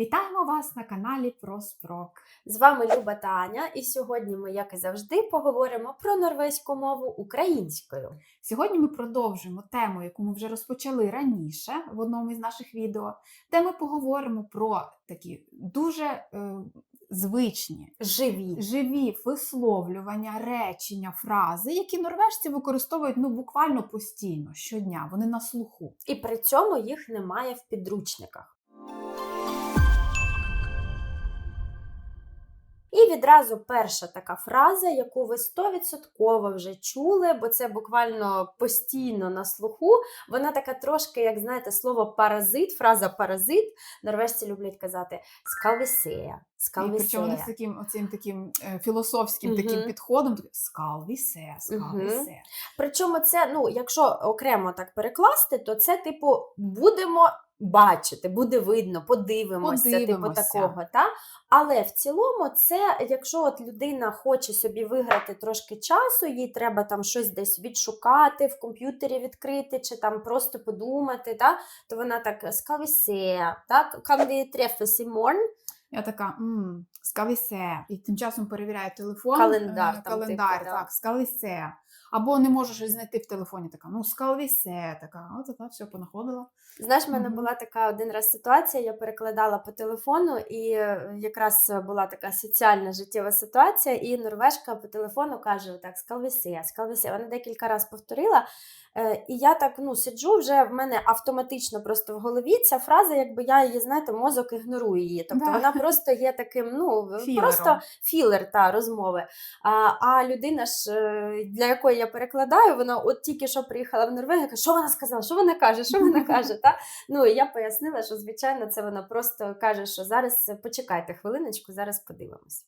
Вітаємо вас на каналі Проспрок. З вами Люба та Аня, і сьогодні ми, як і завжди, поговоримо про норвезьку мову українською. Сьогодні ми продовжуємо тему, яку ми вже розпочали раніше в одному із наших відео, де ми поговоримо про такі дуже е, звичні, Живі. живі висловлювання, речення, фрази, які норвежці використовують ну буквально постійно щодня. Вони на слуху. І при цьому їх немає в підручниках. І відразу перша така фраза, яку ви 100% вже чули, бо це буквально постійно на слуху. Вона така трошки, як знаєте, слово паразит, фраза паразит. Норвежці люблять казати скалвісея. І причому вони з таким оцим таким е, філософським Мгм. таким підходом скалвісе, скалвісе. Причому це, ну, якщо окремо так перекласти, то це, типу, будемо бачити, буде видно, подивимося, типу такого. Та? Але в цілому, це, якщо от людина хоче собі виграти трошки часу, їй треба там щось десь відшукати, в комп'ютері відкрити, чи там просто подумати, та? то вона так скавісе, так, träffas imorgon? Я така, «М, скалісе. І тим часом перевіряю телефон. Календар е, там, календар, типу, так, скалісе. Або не можеш щось знайти в телефоні, така, ну, скалвісе, така, от така, все понаходила. Знаєш, в мене Мгм. була така один раз ситуація, я перекладала по телефону, і е, якраз була така соціальна життєва ситуація, і норвежка по телефону каже: так, скалвісе, скалвісе. Вона декілька разів повторила. Е, І я так ну, сиджу, вже в мене автоматично просто в голові ця фраза, якби я її, знаєте, мозок ігнорує її. Тобто Да. вона просто є таким, ну, Філером. просто філер та розмови. А, а людина ж, е, для якої я перекладаю, вона от тільки що приїхала в Норвегію, каже, що вона сказала, що вона каже, що вона каже. Та? Ну і я пояснила, що звичайно це вона просто каже, що зараз е, почекайте хвилиночку, зараз подивимось.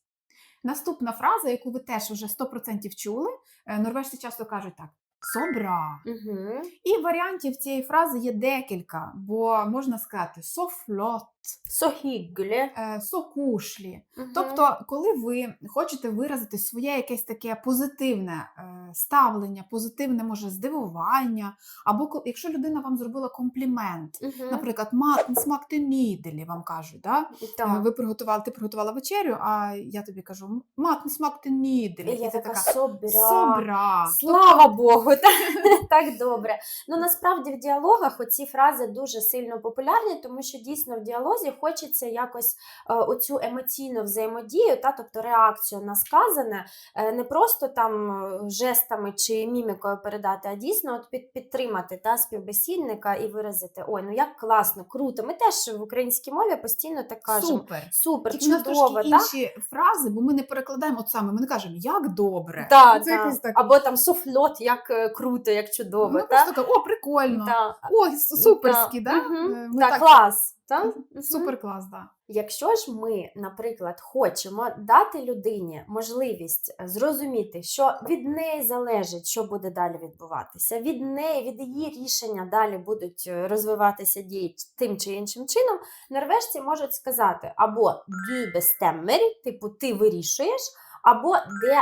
Наступна фраза, яку ви теж вже 100% чули, норвежці часто кажуть так: собра. Угу. І варіантів цієї фрази є декілька, бо можна сказати софлот, Сохіглі. е, сокушлі. Тобто, коли ви хочете виразити своє якесь таке позитивне е, ставлення, позитивне може здивування, або якщо людина вам зробила комплімент, наприклад, матн смакти ніделі, вам кажуть, да? Е, ви приготували, ти приготувала вечерю, а я тобі кажу, матн смакти ніделі. І я ти така така собра. собра. Слава Богу, так, так добре. Ну насправді в діалогах оці фрази дуже сильно популярні, тому що дійсно в діалозі хочеться якось е, оцю емоційну взаємодію, та тобто реакцію на сказане, е, не просто там е, жестами чи мімікою передати, а дійсно от під, підтримати та співбесідника і виразити: ой, ну як класно, круто. Ми теж в українській мові постійно так кажемо. Супер. Супер, Тільки чудово, трошки інші фрази, бо ми не перекладаємо от саме, ми не кажемо як добре. Да, Це да. якось так. Або там суфльот, як круто, як чудово. Ми та? просто так, о, прикольно. Да. С- суперські, да? Мгм. Е, Ми Так, так, клас. Та? Супер клас, да. Якщо ж ми, наприклад, хочемо дати людині можливість е, зрозуміти, що від неї залежить, що буде далі відбуватися, від неї, від її рішення далі будуть е, розвиватися дії тим чи іншим чином, норвежці можуть сказати або du bestemmer, типу ти вирішуєш, або де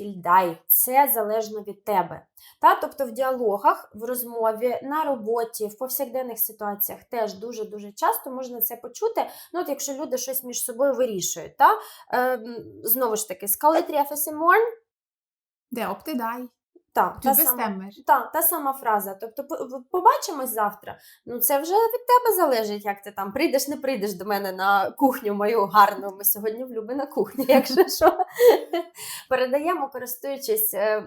til deg, це залежно від тебе. Та, тобто в діалогах, в розмові, на роботі, в повсякденних ситуаціях теж дуже-дуже часто можна це почути. Ну, от якщо люди щось між собою вирішують. Та? Е, знову ж таки, тряфесимон, Де оптидай, та, ти та, сама, та, та сама фраза. Тобто, по- побачимось завтра. Ну, це вже від тебе залежить, як ти там прийдеш, не прийдеш до мене на кухню мою гарну. Ми сьогодні в Люби на кухні, якщо що. Передаємо, користуючись е,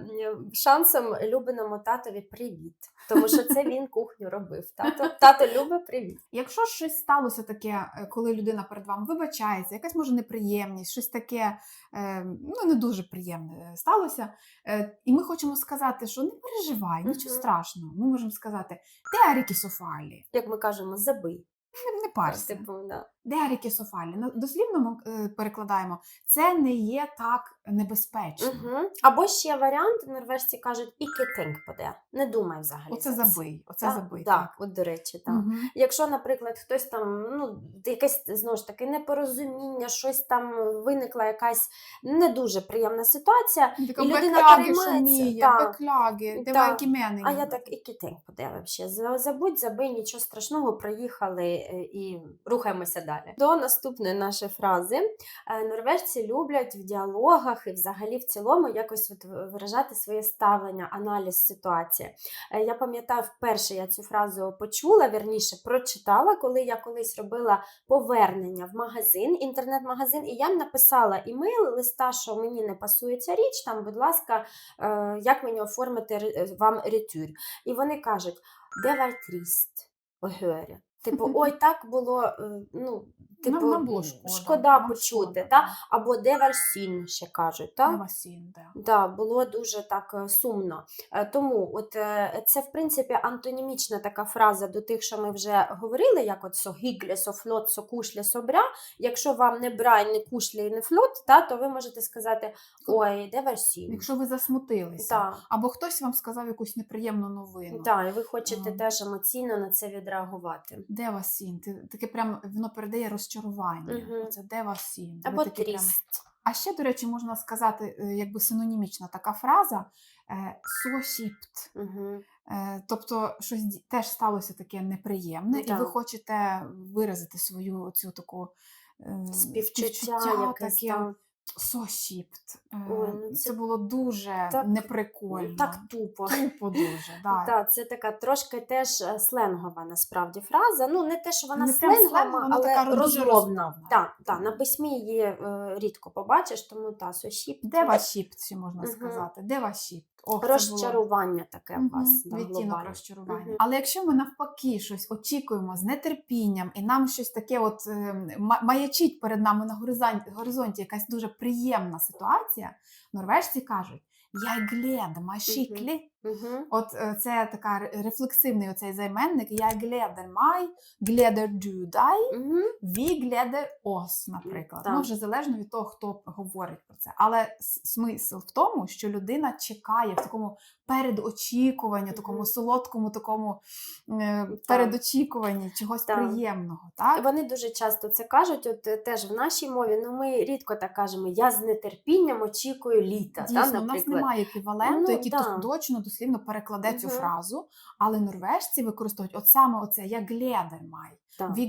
шансом Любиному татові привіт. Тому що це він кухню робив. Тато, тато Люби, привіт. Якщо щось сталося таке, е, коли людина перед вами вибачається, якась може неприємність, щось таке е, ну, не дуже приємне е, сталося, і ми хочемо сказати, що не переживай, нічого страшного. Ми можемо сказати, де Арікі Софалі? Як ми кажемо, забий. Не, не парся. Типу, да. Де Арікі Софалі? Ну, Дослівно ми е, перекладаємо, це не є так небезпечно. Угу. Або ще варіант, норвежці кажуть, іке тенк поде. Не думай взагалі. Оце забий, оце Так, забий. Так, от до речі, так. Мгм. Якщо, наприклад, хтось там, ну, якесь знову ж таки непорозуміння, щось там виникла якась не дуже приємна ситуація, Така І людина так. бекляги, Так. давай кімене. а я так і китень поде вообще. Забудь, забий, нічого страшного, проїхали е, і рухаємося далі. Далі. До наступної нашої фрази. Е, Норвежці люблять в діалогах і взагалі в цілому якось от виражати своє ставлення, аналіз ситуації. Е, Я пам'ятаю, вперше я цю фразу почула, вірніше прочитала, коли я колись робила повернення в магазин, інтернет-магазин, і я написала імейл, листа, що мені не пасує ця річ, там, будь ласка, е, як мені оформити вам ретюр. І вони кажуть, де å høre. Типу, ой, так було, е, ну, типу, Нам- нам було шкода, шкода нам почути, шкода, та? або де synd, ще кажуть. Та? Невасін, да. Да, було дуже так е, сумно. Е, Тому от е, це, в принципі, антонімічна така фраза до тих, що ми вже говорили, як от «so hyggelig, så flott, så koselig, så bra». Якщо вам не бра, і не кушлі, і не флот, та, то ви можете сказати «ой, де версін». Якщо ви засмутилися, Так, або хтось вам сказав якусь неприємну новину. та, і ви хочете Ага. теж емоційно на це відреагувати. Де вас сін? Таке прям воно передає розчарування. Мгм. це де вас сін? Або трість. А ще, до речі, можна сказати, е, якби синонімічна така фраза е, сошіпт. Угу. Е, Тобто, щось теж сталося таке неприємне, і ви хочете виразити свою цю таку співчуття, Співчуття таке. Сошіпт. Е, ну це... це було дуже так- неприкольно. Так тупо. Тупо дуже. Да. да, це така трошки теж е, сленгова насправді фраза. Ну, не те, що вона Не сленгова, сленгова, але така розробна. Так, да, так, на письмі її е, рідко побачиш, тому та сошіпт. Де ваш шіпт, ще можна Мгм. сказати? Де ваш шіпт? Ох, розчарування таке у вас. Да, Відтінок розчарування. Угу. Але якщо ми навпаки щось очікуємо з нетерпінням, і нам щось таке от е, маячить перед нами на горизонті, горизонті якась дуже приємна ситуація, норвежці кажуть Я gleder маші skikkelig». Мгм. От е, це така рефлексивний оцей займенник «Jeg gleder meg», «gleder du deg», Мгм. «vi gleder oss», наприклад. Так. Ну, вже залежно від того, хто говорить про це. Але смисл в тому, що людина чекає в такому передочікуванні, такому солодкому, такому е, передочікуванні чогось Так. приємного. Так? Вони дуже часто це кажуть, от е, теж в нашій мові, ну ми рідко так кажемо, я з нетерпінням очікую літа. Дійсно, та, у нас немає еквіваленту, Ну, який да. то- точно дослівно перекладе цю фразу, але норвежці використовують от саме оце як гледер май», Так. «ві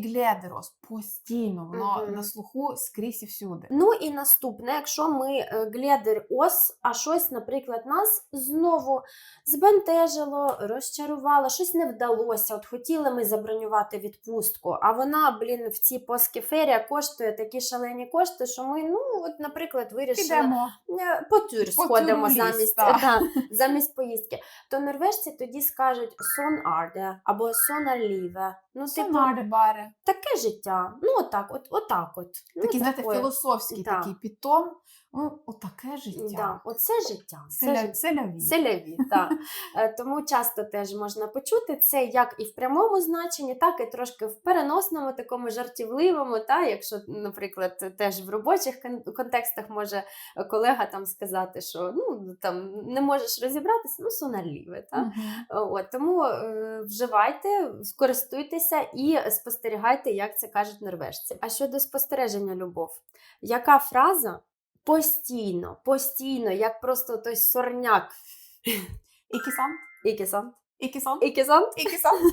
постійно, воно Мгм. на слуху скрізь і всюди. Ну і наступне, якщо ми е, глядер ос, а щось, наприклад, нас знову збентежило, розчарувало, щось не вдалося. От хотіли ми забронювати відпустку, а вона, блін, в цій поскеферія коштує такі шалені кошти, що ми, ну, от, наприклад, вирішили Підемо. е, по тюр сходимо замість, та, замість поїздки. То норвежці тоді скажуть сон арде або сон арліве. Ну, типу, Сонаре баре. таке життя. Ну, отак, от, отак от. Ну, Такий, знаєте, філософський Да. такий підтон. Ну, отаке життя. Да, оце життя. Селя- життя. Селяві. Селяві, так. Е, Тому часто теж можна почути це як і в прямому значенні, так і трошки в переносному, такому жартівливому. Та, якщо, наприклад, теж в робочих контекстах може е, колега там сказати, що ну там не можеш розібратися, ну сонарліве. Та? Мгм. От, тому е, вживайте, скористуйтеся і спостерігайте, як це кажуть норвежці. А щодо спостереження, любов, яка фраза постійно, постійно, як просто той сорняк. Ікісан? Ікісан. Ікісан? Ікісан? Ікісан?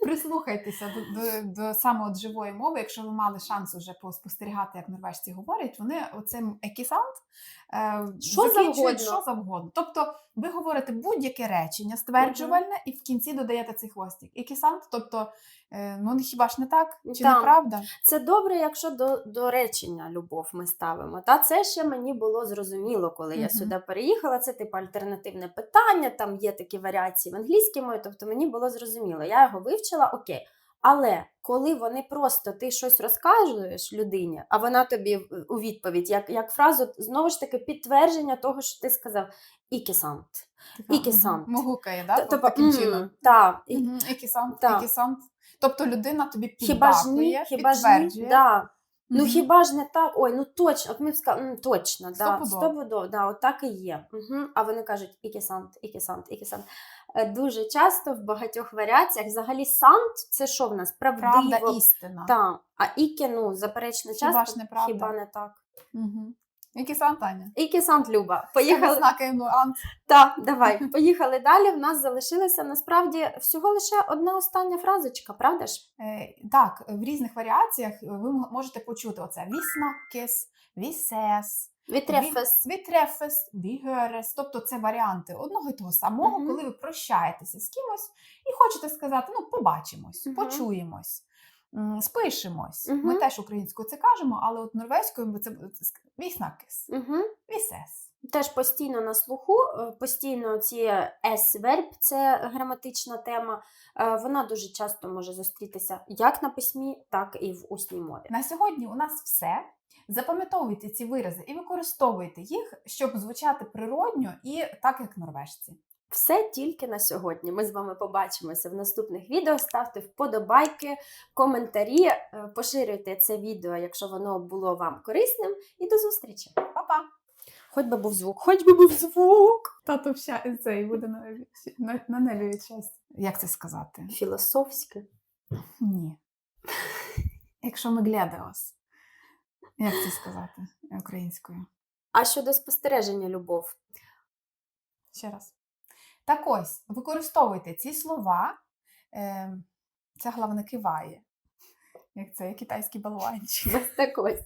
Прислухайтеся до, до, до саме от живої мови, якщо ви мали шанс уже поспостерігати, як норвежці говорять, вони оцим екісант е, Що завгодно. що завгодно. Тобто ви говорите будь-яке речення стверджувальне, і в кінці додаєте цей хвостик. Екісант, тобто, е, ну хіба ж не так? Чи Так. не правда? Це добре, якщо до, до речення любов ми ставимо. Та це ще мені було зрозуміло, коли я сюди переїхала. Це типу альтернативне питання, там є такі варіації в англійській мові, тобто мені було зрозуміло. Я його вивчила, окей. Але коли вони просто ти щось розказуєш людині, а вона тобі у відповідь, як, як фразу, знову ж таки, підтвердження того, що ти сказав, ікісант. Ікісант. Могукає, да? Т- от типу, таким «М, чином. Так. екісант. Тобто людина тобі піддакує, хіба ж ні, підтверджує. да. Ну хіба ж не так? Ой, ну точно, от ми б сказали, «М, точно, да, Стопудово. стопудово, да, от так і є. Угу. А вони кажуть, ікісант, ікісант, ікісант. Е, Дуже часто в багатьох варіаціях взагалі сант це що в нас? Правдиво. Правда істина. Та. А іке, ну, заперечно Хіба часто, ж не правда? хіба не так. Угу. Які Сантаня? І кісант Люба. Поїхали. Знаки ну, ант. Так, давай, поїхали далі. В нас залишилася насправді всього лише одна остання фразочка, правда ж? Е, Так, в різних варіаціях ви можете почути оце віснаккес, вісес, Вітрефес. вітрефес, вігерес. Тобто це варіанти одного і того самого, Мгм. коли ви прощаєтеся з кимось і хочете сказати: ну, побачимось, Мгм. почуємось. м, Спишемось. Мгм. Ми теж українською це кажемо, але от норвезькою ми це віснаккес, Угу. вісес. Теж постійно на слуху, е, постійно ці S-верб, це граматична тема. е, Вона дуже часто може зустрітися як на письмі, так і в усній мові. На сьогодні у нас все. Запам'ятовуйте ці вирази і використовуйте їх, щоб звучати природньо і так, як норвежці. Все тільки на сьогодні. Ми з вами побачимося в наступних відео. Ставте вподобайки, коментарі, е, поширюйте це відео, якщо воно було вам корисним. І до зустрічі! Па-па! Хоч би був звук, хоч би був звук. Тато вся цей буде на, на, на небі від. Як це сказати? Філософське. Ні. Якщо ми глядеос. Як це сказати українською? А щодо спостереження, любов, Ще раз. Так ось, використовуйте ці слова. Е, ця глава киває. Як це китайський балуанчик. так ось.